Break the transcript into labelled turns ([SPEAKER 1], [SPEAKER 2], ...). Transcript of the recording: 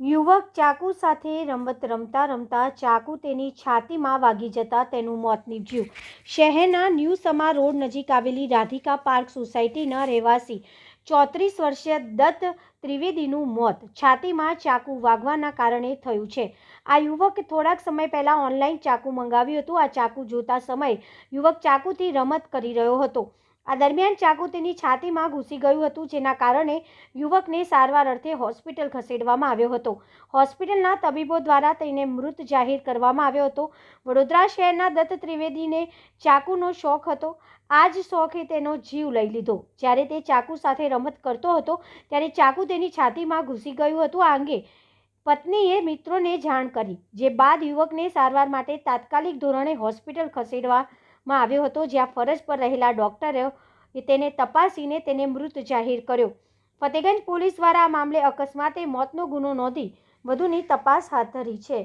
[SPEAKER 1] યુવક ચાકુ સાથે રમત રમતા રમતા ચાકુ તેની છાતીમાં વાગી જતા તેનું મોત નીપજ્યું. શહેરના ન્યૂ સમા રોડ નજીક આવેલી રાધિકા પાર્ક સોસાયટીના રહેવાસી ચોત્રીસ વર્ષીય દત્ત ત્રિવેદીનું મોત છાતીમાં ચાકુ વાગવાના કારણે થયું છે. આ યુવક થોડાક સમય પહેલાં ઓનલાઈન ચાકુ મંગાવ્યું હતું. આ ચાકુ જોતા સમયે યુવક ચાકુથી રમત કરી રહ્યો હતો. આ દરમિયાન ચાકુ તેની છાતીમાં ઘૂસી ગયું હતું, જેના કારણે યુવકને સારવાર અર્થે હોસ્પિટલ ખસેડવામાં આવ્યો હતો. હોસ્પિટલના તબીબો દ્વારા તેને મૃત જાહેર કરવામાં આવ્યો હતો. વડોદરા શહેરના દત્ત ત્રિવેદીને ચાકુનો શોખ હતો. આ જ શોખે તેનો જીવ લઈ લીધો. જ્યારે તે ચાકુ સાથે રમત કરતો હતો, ત્યારે ચાકુ તેની છાતીમાં ઘૂસી ગયું હતું. આ અંગે પત્નીએ મિત્રોને જાણ કરી, જે બાદ યુવકને સારવાર માટે તાત્કાલિક ધોરણે હોસ્પિટલ ખસેડવામાં આવ્યો હતો જ્યાં ફરજ પર રહેલા ડોક્ટરે તેને તપાસીને તેને મૃત જાહેર કર્યો. ફતેગંજ પોલીસ દ્વારા આ મામલે અકસ્માતે મોતનો ગુનો નોંધી વધુની તપાસ હાથ ધરી છે.